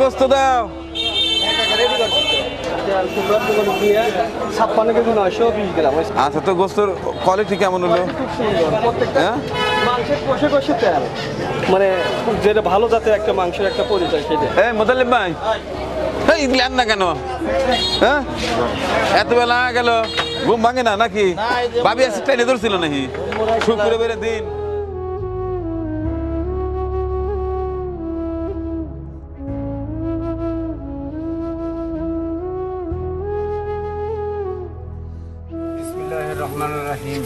গোস্ত দাও। আচ্ছা তো গোস্তর কোয়ালিটি কেমন হলো? হ্যাঁ? মানে যেটা ভালো জাতের একটা মাংসের একটা পরিচয় সেটা। এই মোতালিব ভাই। এই লেন না কেন? হ্যাঁ? এত বেলা গেল ঘুম ভাঙে না নাকি? ভাবি আছে ট্রেনে ধরছিল নাকি? শুক্রে বেড়ে দিন। রহমানির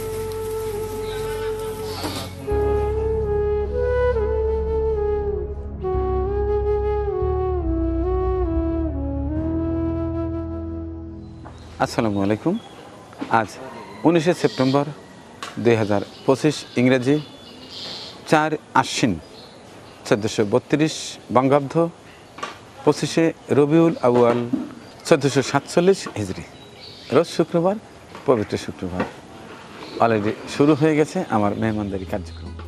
আসসালামু আলাইকুম। আজ উনিশে সেপ্টেম্বর দুই হাজার পঁচিশ ইংরেজি চার আশ্বিন চোদ্দোশো বত্রিশ বঙ্গাব্দ পঁচিশে রবিউল আউয়াল চোদ্দোশো সাতচল্লিশ হিজড়ি রোজ শুক্রবার, পবিত্র শুক্রবার। অলরেডি শুরু হয়ে গেছে আমার মেহমানদারি কার্যক্রম।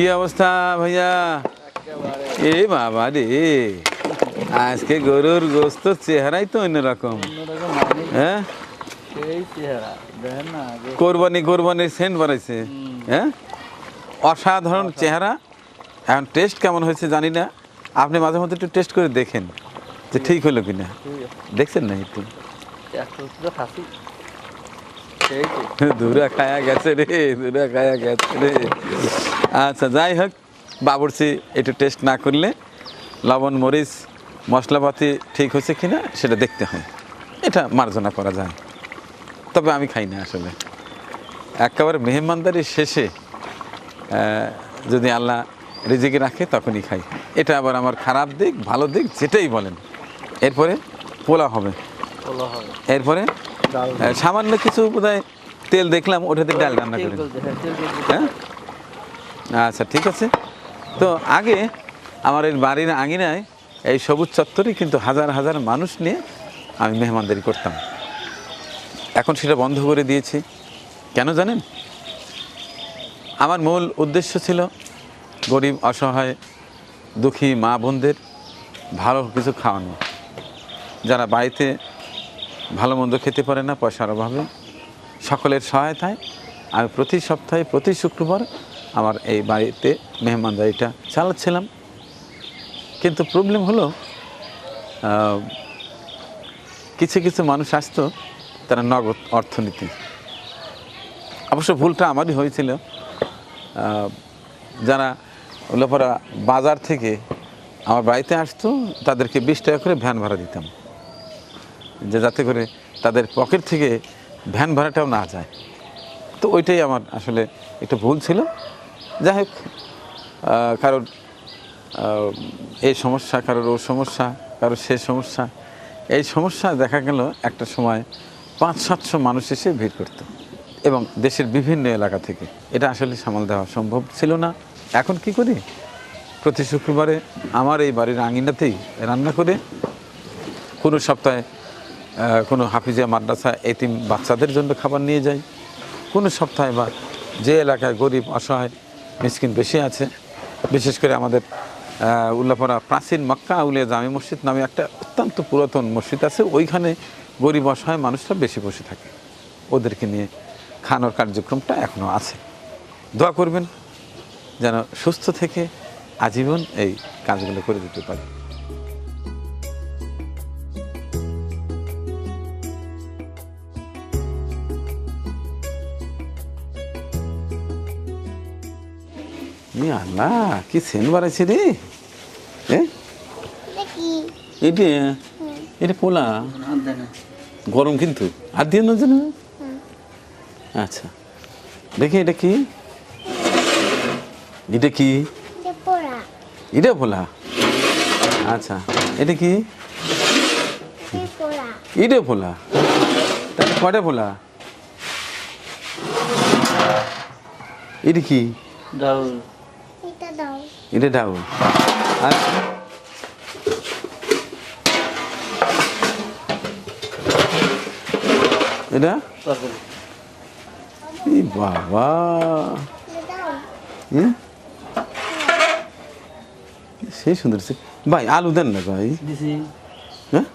কি অবস্থা ভাইয়া? এ বাবা রে আজকে গরুর গোস্ত চেহারাই তো অন্যরকম। হ্যাঁ? কোরবানি কোরবানির সেন্ট বানাইছে। হ্যাঁ? অসাধারণ চেহারা। এখন টেস্ট কেমন হয়েছে জানি না। আপনি মাঝে মধ্যে একটু টেস্ট করে দেখেন যে ঠিক। হলো কিনা। দেখছেন না একটু? দূরা খায়া গেছে রে দূরা খায়া গেছে রে। আচ্ছা যাই হোক বাবুরচি একটু টেস্ট না করলে লবণ মরিচ মশলাপাতি ঠিক হয়েছে কি না সেটা দেখতে হয় এটা মার্জনা করা যায়। তবে আমি খাই না আসলে। একেবারে মেহমানদারি শেষে যদি আল্লাহ রিজিকে রাখে তখনই খাই। এটা আবার আমার খারাপ দিক ভালো দিক যেটাই বলেন। এরপরে পোলা হবে। এরপরে সামান্য কিছু বোধহয় তেল দেখলাম ওটাতে ডাল রান্না করেন। হ্যাঁ? আচ্ছা ঠিক আছে। তো আগে আমার এই বাড়ির আঙিনায় এই সবুজ চত্বরে কিন্তু হাজার হাজার মানুষ নিয়ে আমি মেহমানদারি করতাম। এখন সেটা বন্ধ করে দিয়েছি। কেন জানেন? আমার মূল উদ্দেশ্য ছিল গরিব, অসহায়, দুঃখী মা বোনদের ভালো কিছু খাওয়ানো। যারা বাড়িতে ভালো মন্দ খেতে পারে না, পয়সার অভাবে। সকলের সহায়তায় আমি প্রতি সপ্তাহে, প্রতি শুক্রবার আমার এই বাড়িতে মেহমানদারিটা চালাচ্ছিলাম। কিন্তু প্রবলেম হলো কিছু কিছু মানুষ আসতো, তারা নগদ অর্থনীতি। অবশ্য ভুলটা আমারই হয়েছিল। যারা লোপরা বাজার থেকে আমার বাড়িতে আসতো, তাদেরকে বিশ টাকা করে ভ্যান ভাড়া দিতাম। যে যাতে করে তাদের পকেট থেকে ভ্যান ভাড়াটাও না যায়। তো ওইটাই আমার আসলে একটু ভুল ছিল। যাই হোক কারোর এই সমস্যা, কারোর ও সমস্যা, কারোর সে সমস্যা। এই সমস্যা দেখা গেল একটা সময় পাঁচ সাতশো মানুষ এসে ভিড় করতো এবং দেশের বিভিন্ন এলাকা থেকে। এটা আসলে সামাল দেওয়া সম্ভব ছিল না। এখন কি করি? প্রতি শুক্রবারে আমার এই বাড়ির আঙিনাতেই রান্না করে। কোনো সপ্তাহে কোনো হাফিজিয়া মাদ্রাসা এতিম বাচ্চাদের জন্য খাবার নিয়ে যাই। কোনো সপ্তাহে বা যে এলাকায় গরিব, অসহায় মিসকিন বেশি আছে। বিশেষ করে আমাদের উল্লাপড়া প্রাচীন মক্কা আউলিয়া জামি মসজিদ নামে একটা অত্যন্ত পুরাতন মসজিদ আছে। ওইখানে গরিব অসহায় মানুষরা বেশি বসে থাকে। ওদেরকে নিয়ে খানোর কার্যক্রমটা এখনও আছে। দোয়া করবেন যেন সুস্থ থেকে আজীবন এই কাজগুলো করে দিতে পারি। ই আল্লাহ কি সেন বাড়াইছে রে? এ? এটা এটা পোলা? গরম কিন্তু। আর দিয়ে না যেন। আচ্ছা। দেখি এটা কি? এটা কি? এটা পোলা? আচ্ছা। এটা কি? ইটে ফোলা তাহলে কটা ফোলা এটা কি? ডাল। এটা ডাউল আর এটা? ই বাবা। হুম? সেই সুন্দর সে ভাই আলু দেন না ভাই। হ্যাঁ?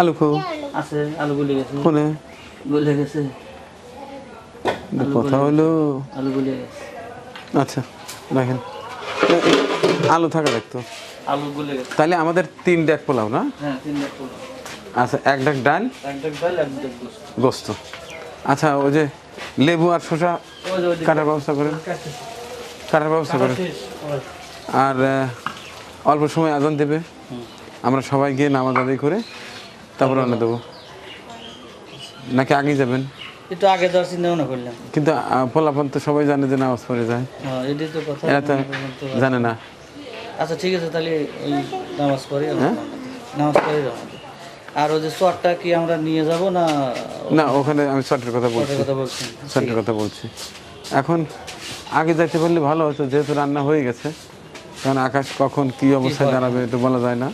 আলু খো আছে আলু গলে গেছে। কোনে গলে গেছে। কথা হলো। আলু গলে গেছে। আচ্ছা রাখেন। আলু থাকা দেখতো আলু গলে গেছে। তাহলে আমাদের তিন ডেক পোলাও না? হ্যাঁ তিন ডাক পোলাও। আচ্ছা এক ডাক ডাল? এক ডাক ডাল এক ডাক গোস্ত। আচ্ছা ওই যে লেবু আর শসা কাটার ব্যবস্থা করেন। কাটার ব্যবস্থা করেন। আর অল্প সময় আজান দেবে। আমরা সবাই গিয়ে নামাজ আদায় করে তারপর রান্না দেবো। নাকি আগে যাবেন? একটু আগে যাওয়ার চিন্তা ভাবনা করলাম। কিন্তু পোলাপান তো সবাই জানে যে নামাজ পড়ে যায়। হ্যাঁ এটাই তো কথা। এরা তো জানে না। আচ্ছা ঠিক আছে তাহলে ওই নামাজ পড়ে হ্যাঁ? নামাজ পড়ে যাব। আর ওই যে চটটা কি আমরা নিয়ে যাব না না ওখানে আমি শর্টের কথা বলছি। কথা বলছি। শর্টের কথা বলছি। এখন আগে যাইতে পারলে ভালো হতো যেহেতু রান্না হয়ে গেছে কারণ আকাশ কখন কি অবস্থায় দাঁড়াবে এটা বলা যায় না।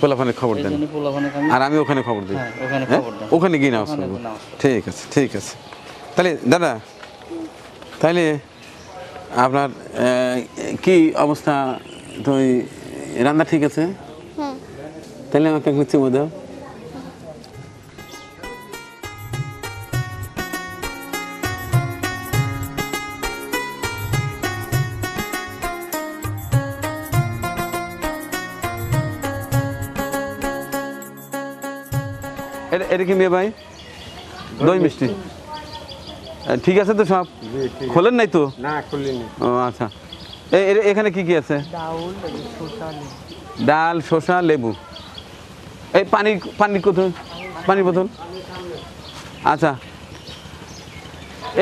পোলাপানে খবর দেন। আর আমি ওখানে খবর দিই। হ্যাঁ ওখানে হ্যাঁ? ওখানে গিয়ে নামাজ পড়ব ঠিক আছে ঠিক আছে। তাহলে দাদা তাহলে আপনার আহ, কি অবস্থা? তো রান্না ঠিক আছে? তাহলে আমাকে একটু চুমো দাও। এটা এটা কি মেয়ে ভাই? দই মিষ্টি। ঠিক আছে তো সব? খোলেন নাই তো? না খুলিনি। ও আচ্ছা। এখানে কি কি আছে? ডাল শসা লেবু। এই পানি পানি কোথায়? পানি বোতল? আচ্ছা।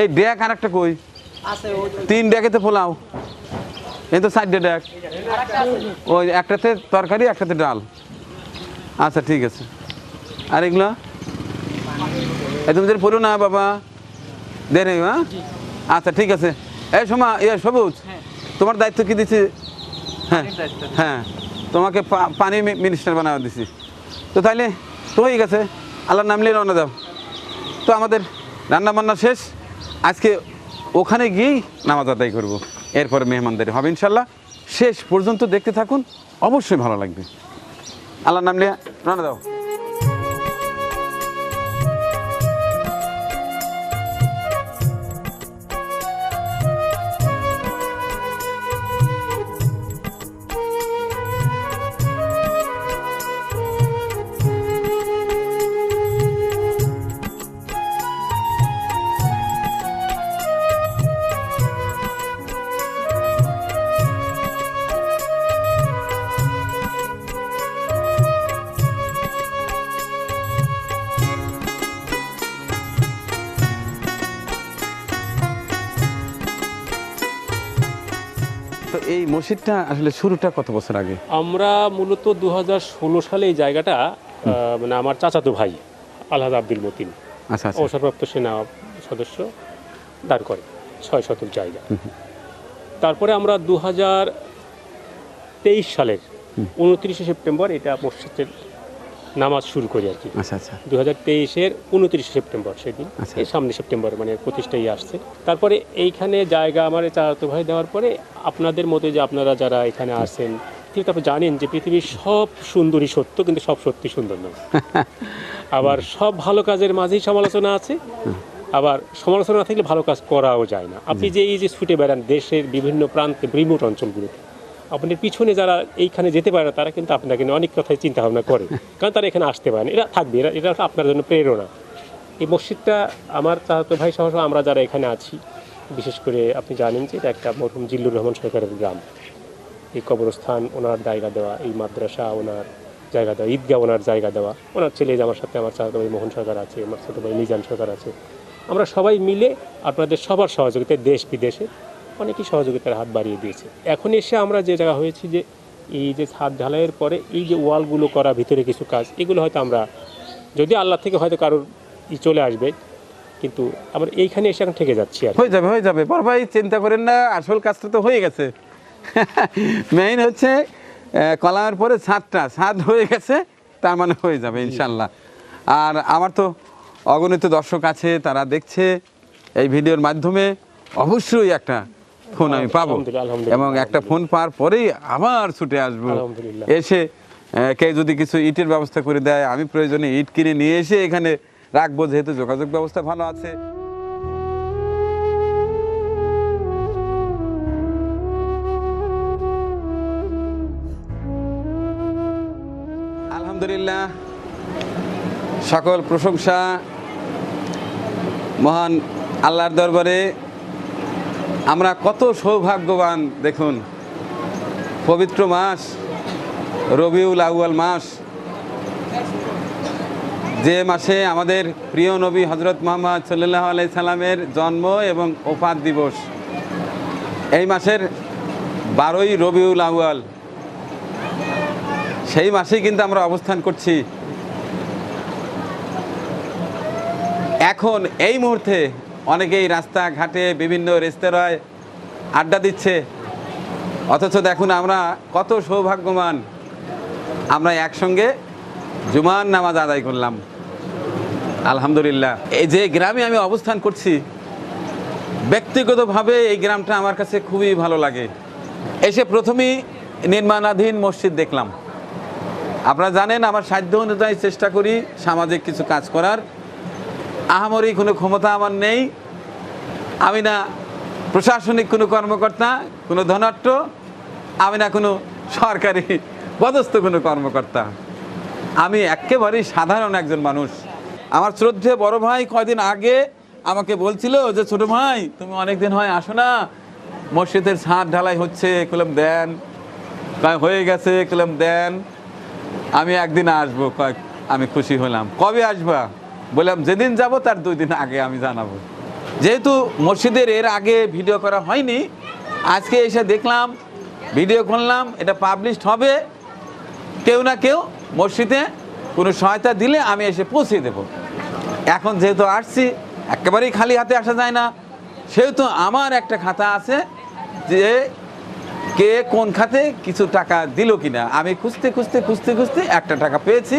এই ড্যাক আর একটা কই? তিন ড্যাকে তো পোলাও। এই তো চারটে ড্যাক ওই একটাতে তরকারি একটাতে ডাল। আচ্ছা ঠিক আছে। আর এগুলো এই তুমি যেন পড়ো না বাবা দে রে হ্যাঁ? আচ্ছা ঠিক আছে। এ সোমা ইয়ে সবুজ তোমার দায়িত্ব কি দিচ্ছি হ্যাঁ। হ্যাঁ তোমাকে পা- পানি মিনিস্টার বানাও দিছি। তো তাইলে তো হয়ে গেছে। আল্লাহর নাম নিয়ে রওনা দাও। তো আমাদের রান্না বান্না শেষ। আজকে ওখানে গিয়েই নামাজ আদায় করব। এরপরে মেহমানদারি হবে ইনশাল্লাহ শেষ পর্যন্ত দেখতে থাকুন। অবশ্যই ভালো লাগবে। আল্লাহর নাম নিয়ে রওনা দাও। মসজিদটা আসলে শুরুটা কত বছর আগে? আমরা মূলত দু হাজার ষোলো সালে এই জায়গাটা মানে আমার চাচাতো ভাই আলহাদ আব্দুল মতিন। আচ্ছা আচ্ছা। অবসরপ্রাপ্ত সেনা সদস্য দাঁড় করে ছয় শতক জায়গা। তারপরে আমরা দু হাজার তেইশ সালের উনত্রিশে সেপ্টেম্বর এটা মসজিদের নামাজ শুরু করি আর কি। আচ্ছা আচ্ছা। দু হাজার তেইশের উনত্রিশে সেপ্টেম্বর সেদিন আচ্ছা। এই সামনে সেপ্টেম্বর মানে প্রতিষ্ঠাই আসছে। তারপরে এইখানে জায়গা আমার এই চাচাতো ভাই দেওয়ার পরে আপনাদের মতো যে আপনারা যারা এখানে আসেন ঠিক তারপর জানেন যে পৃথিবীর সব সুন্দরী সত্য কিন্তু সব সত্যি সুন্দর নয়। আবার সব ভালো কাজের মাঝেই সমালোচনা আছে আবার সমালোচনা থাকলে ভালো কাজ করাও যায় না। আপনি যে এই যে ছুটে বেড়ান দেশের বিভিন্ন প্রান্তে রিমোট অঞ্চলগুলোতে আপনার পিছনে যারা এইখানে যেতে পারে না তারা কিন্তু আপনাকে অনেক কথাই চিন্তা ভাবনা করে। কারণ তারা এখানে আসতে পারে না। এরা থাকবে এরা এটা আপনার জন্য প্রেরণা। এই মসজিদটা আমার চাচাতো ভাই সহ আমরা যারা এখানে আছি বিশেষ করে আপনি জানেন যে এটা একটা মরহুম জিল্লুর রহমান সরকারের গ্রাম। এই কবরস্থান ওনার জায়গা দেওয়া এই মাদ্রাসা ওনার জায়গা দেওয়া ঈদগাহ ওনার জায়গা দেওয়া। ওনার ছেলে যে আমার সাথে আমার চাচাতো ভাই মোহন সরকার আছে আমার ছোটো ভাই মিজান সরকার আছে। আমরা সবাই মিলে আপনাদের সবার সহযোগিতায় দেশ বিদেশে অনেকেই সহযোগিতার হাত বাড়িয়ে দিয়েছে। এখন এসে আমরা যে জায়গা হয়েছি যে এই যে ছাদ ঢালাইয়ের পরে এই যে ওয়ালগুলো করা ভিতরে কিছু কাজ এগুলো হয়তো আমরা যদি আল্লাহ থেকে হয়তো কারোর ই চলে আসবে কিন্তু আবার এইখানে এসে এখন থেকে যাচ্ছি আর হয়ে যাবে হয়ে যাবে। বড় ভাই চিন্তা করেন না আসল কাজটা তো হয়ে গেছে। মেইন হচ্ছে কলামের পরে ছাদটা ছাদ হয়ে গেছে তার মানে হয়ে যাবে ইনশাল্লাহ আর আমার তো অগণিত দর্শক আছে তারা দেখছে এই ভিডিওর মাধ্যমে। অবশ্যই একটা ফোন আমি পাবো। এবং একটা ফোন পাওয়ার পরেই আবার ছুটে আসব। আলহামদুলিল্লাহ। এসে কে যদি কিছু ইটের ব্যবস্থা করে দেয় আমি প্রয়োজনে ইট কিনে নিয়ে এসে এখানে রাখব যেহেতু যোগাযোগ ব্যবস্থা ভালো আছে। আলহামদুলিল্লাহ সকল প্রশংসা মহান আল্লাহর দরবারে আমরা কত সৌভাগ্যবান, দেখুন, পবিত্র মাস, রবিউল আউয়াল মাস। যে মাসে আমাদের প্রিয় নবী হজরত মোহাম্মদ সাল্লাহ আলাই সাল্লামের জন্ম এবং ওফাত দিবস, এই মাসের বারোই রবিউল আউয়াল, সেই মাসেই কিন্তু আমরা অবস্থান করছি। এখন এই মুহূর্তে অনেকেই রাস্তাঘাটে বিভিন্ন রেস্তোরাঁয় আড্ডা দিচ্ছে। অথচ দেখুন আমরা কত সৌভাগ্যবান। আমরা একসঙ্গে জুমান নামাজ আদায় করলাম। আলহামদুলিল্লাহ। এই যে গ্রামে আমি অবস্থান করছি, ব্যক্তিগতভাবে এই গ্রামটা আমার কাছে খুবই ভালো লাগে। এসে প্রথমেই নির্মাণাধীন মসজিদ দেখলাম। আপনারা জানেন, আমার সাধ্য অনুযায়ী চেষ্টা করি সামাজিক কিছু কাজ করার। আহামরি কোনো ক্ষমতা আমার নেই। আমি না প্রশাসনিক কোনো কর্মকর্তা, কোনো ধনাট্য আমি না কোনো সরকারি পদস্থ কোনো কর্মকর্তা। আমি একেবারেই সাধারণ একজন মানুষ। আমার শ্রদ্ধে বড় ভাই কয়দিন আগে আমাকে বলছিল যে, ছোট ভাই, তুমি অনেকদিন হয় আসো না। মসজিদের ছাদ ঢালাই হচ্ছে, কলম দেন। হয়ে গেছে, কলম দেন। আমি একদিন আসব আমি খুশি হলাম। কবে আসবা? বললাম, যেদিন যাব তার দুই দিন আগে আমি জানাব। যেহেতু মসজিদের এর আগে ভিডিও করা হয়নি, আজকে এসে দেখলাম, ভিডিও করলাম, এটা পাবলিশড হবে। কেউ না কেউ মসজিদে কোনো সহায়তা দিলে আমি এসে পৌঁছে দেব। এখন যেহেতু আসছি, একেবারেই খালি হাতে আসা যায় না। সেহেতু আমার একটা খাতা আছে যে কে কোন খাতে কিছু টাকা দিল কিনা। আমি খুঁজতে খুঁজতে খুঁজতে খুঁজতে একটা টাকা পেয়েছি,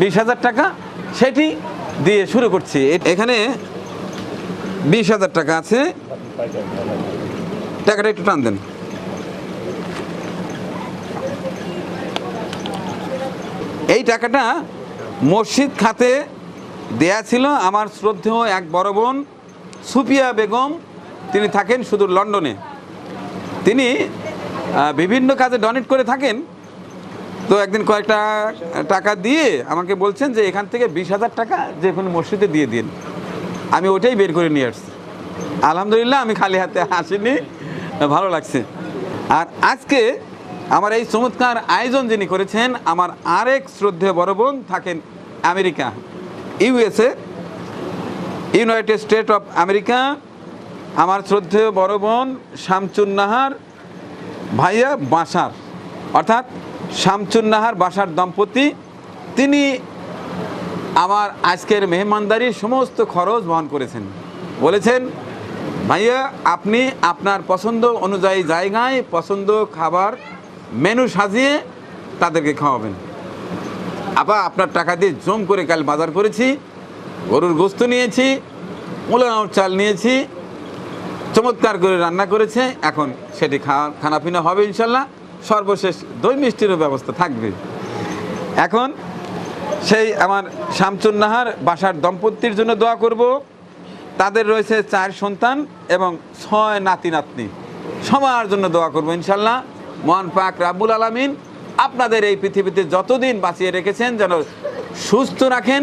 বিশ হাজার টাকা। সেটি দিয়ে শুরু করছি। এখানে বিশ হাজার টাকা আছে। টাকাটা একটু টান দেন। এই টাকাটা মসজিদ খাতে দেয়া ছিল আমার শ্রদ্ধেয় এক বড় বোন সুফিয়া বেগম। তিনি থাকেন শুধু লন্ডনে। তিনি বিভিন্ন কাজে ডোনেট করে থাকেন। তো একদিন কয়েকটা টাকা দিয়ে আমাকে বলছেন যে এখান থেকে বিশ হাজার টাকা যে কোনো মসজিদে দিয়ে দিন। আমি ওটাই বের করে নিয়ে আসছি। আলহামদুলিল্লাহ আমি খালি হাতে আসিনি, ভালো লাগছে। আর আজকে আমার এই চমৎকার আয়োজন যিনি করেছেন, আমার আরেক শ্রদ্ধেয় বড় বোন থাকেন America, USA, United State of America. আমার শ্রদ্ধেয় বড় বোন শামচুন নাহার ভাইয়া বাসার, অর্থাৎ শামচুন নাহার বাসার দম্পতি, তিনি আমার আজকের মেহমানদারির সমস্ত খরচ বহন করেছেন। বলেছেন, ভাইয়া, আপনি আপনার পছন্দ অনুযায়ী জায়গায় পছন্দ খাবার মেনু সাজিয়ে তাদেরকে খাওয়াবেন। আপা, আপনার টাকা দিয়ে জম করে কাল বাজার করেছি, গরুর গোস্ত নিয়েছি মোলানার চাল নিয়েছি, চমৎকার করে রান্না করেছে, এখন সেটি খাওয়া, খানাপিনা হবে ইনশাল্লাহ। সর্বশেষ দই মিষ্টিরও ব্যবস্থা থাকবে। এখন সেই আমার শামচুন নাহার বাসার দম্পতির জন্য দোয়া করব। তাদের রয়েছে চার সন্তান এবং ছয় নাতি নাতনি সবার জন্য দোয়া করব ইনশাল্লাহ মহান পাক রাব্বুল আলামিন আপনাদের এই পৃথিবীতে যতদিন বাঁচিয়ে রেখেছেন, যেন সুস্থ রাখেন।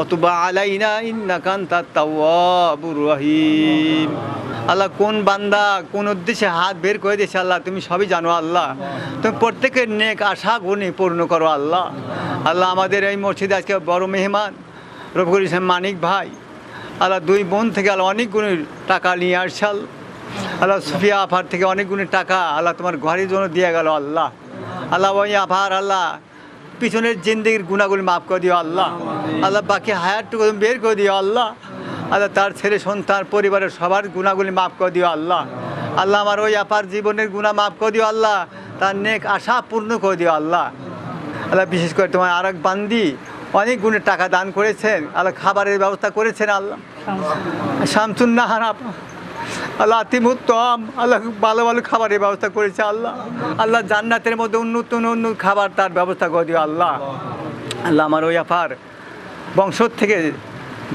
অতবা আলাইনা ইন্নাকান তাওয়াবুর রহিম। আল্লাহ কোন বান্দা কোন উদ্দেশ্যে হাত বের করে দিয়েছে আল্লাহ, তুমি সবই জানো আল্লাহ। তুমি প্রত্যেকের নেক আশা গুণে পূর্ণ করো আল্লাহ। আল্লাহ আমাদের এই মসজিদে আজকে বড় মেহমান, রফিকুল ইসলাম মানিক ভাই। আল্লাহ দুই বোন থেকে আল্লাহ অনেক টাকা নিয়ে আসছে আল্লাহ সুফিয়া আফার থেকে অনেক টাকা আল্লাহ তোমার ঘরের জন্য দিয়ে গেল আল্লাহ। আল্লাহ ওই আফার আল্লাহ পিছনের জিন্দিগির গুণাগুলি মাফ করে দিও আল্লাহ। আল্লাহ বাকি হায়ারটুকু বের করে দিও আল্লাহ। আল্লাহ তার ছেলে, সন্তান, পরিবারের সবার গুণাগুলি মাফ করে দিও আল্লাহ। আল্লাহ আমার ওই আপার জীবনের গুণা মাফ করে দিও আল্লাহ। তার নেক আশা পূর্ণ করে দিও আল্লাহ। আল্লাহ বিশেষ করে তোমার আর এক বান্দি অনেক গুণের টাকা দান করেছেন। আল্লাহ খাবারের ব্যবস্থা করেছেন আল্লাহ। শামসুন্নাহার আপা। আল্লাহ আতিমুত্তম আল্লাহ ভালো ভালো খাবারের ব্যবস্থা করেছে আল্লাহ। আল্লাহ জান্নাতের মধ্যে উন্নত উন্নত খাবার তার ব্যবস্থা করে দিও আল্লাহ। আল্লাহ আমার ওই আফার বংশ থেকে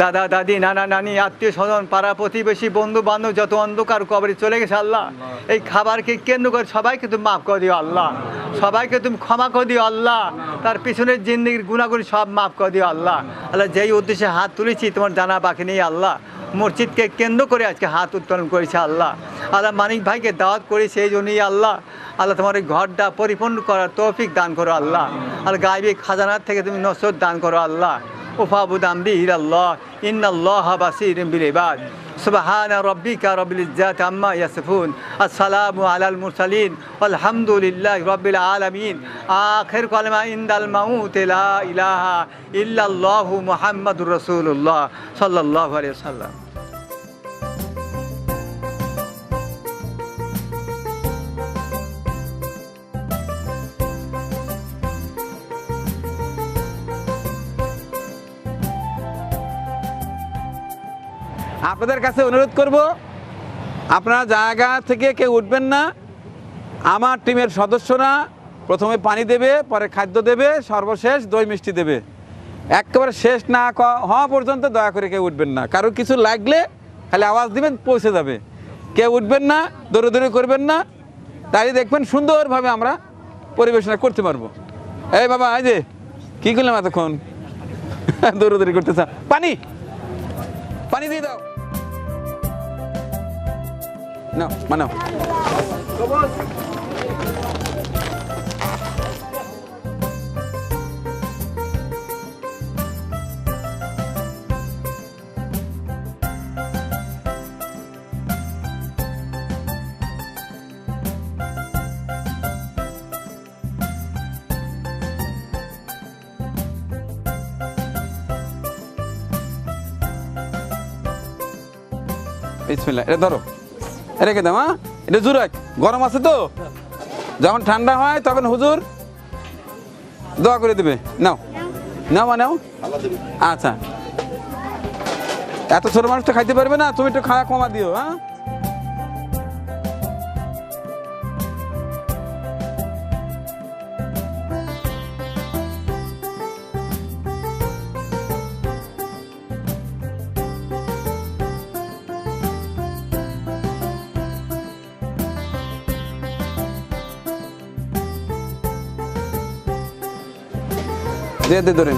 দাদা, দাদি, নানা, নানি, আত্মীয় স্বজন, পাড়া প্রতিবেশী বন্ধু বান্ধব যত অন্ধকার কবরে চলে গেছে আল্লাহ, এই খাবারকে কেন্দ্র করে সবাইকে তুমি মাফ করে দিও আল্লাহ। সবাইকে তুমি ক্ষমা করে দিও আল্লাহ। তার পিছনের জিন্দগির গুণাগুলি সব মাফ করে দিও আল্লাহ। আল্লাহ যেই উদ্দেশ্যে হাত তুলেছি তোমার জানা বাকি নেই আল্লাহ। মসজিদকে কেন্দ্র করে আজকে হাত উত্তোলন করেছে আল্লাহ। আল্লাহ মানিক ভাইকে দাওয়াত করে সেই জন্যই আল্লাহ আল্লাহ তোমার এই ঘরটা পরিপূর্ণ করার তৌফিক দান করো আল্লাহ। আর গাইবে খাজানার থেকে তুমি নসর দান করো আল্লাহ। ওফাবুদ আমরি হির আল্লাহ ইন্নআল্লাহ বাসির বিলেবাদ سبحان ربك رب العزة عما يصفون. السلام على المرسلين. والحمد لله رب العالمين. آخر كلمة عند الموت. لا إله إلا الله محمد رسول الله. صلى الله عليه وسلم. আপনাদের কাছে অনুরোধ করব, আপনারা জায়গা থেকে কেউ উঠবেন না, আমার টিমের সদস্যরা প্রথমে পানি দেবে, পরে খাদ্য দেবে, সর্বশেষ দই মিষ্টি দেবে। একেবারে শেষ না হওয়া পর্যন্ত দয়া করে কেউ উঠবেন না। কারও কিছু লাগলে খালি আওয়াজ দিবেন, পৌঁছে যাবে। কেউ উঠবেন না, দৌড়দৌড়ি করবেন না, তাই দেখবেন সুন্দরভাবে আমরা পরিবেশনা করতে পারব। এই বাবা, এই যে, কী করলাম এতক্ষণ? দৌড়দৌড়ি করতে পানি! পানি দিয়ে দাও। নাও মানাও বিসমিল্লাহ এটা ধরো এটা রেখে দাও হ্যাঁ? এটা জুরাক গরম আছে তো? যখন ঠান্ডা হয়, তখন হুজুর দোয়া করে দেবে। নাও। নাও নাও। আচ্ছা। এত ছোট মানুষ তো খাইতে পারবে না, তুমি একটু খাওয়া কমা দিও হ্যাঁ? দিয়ে দে ধরেন।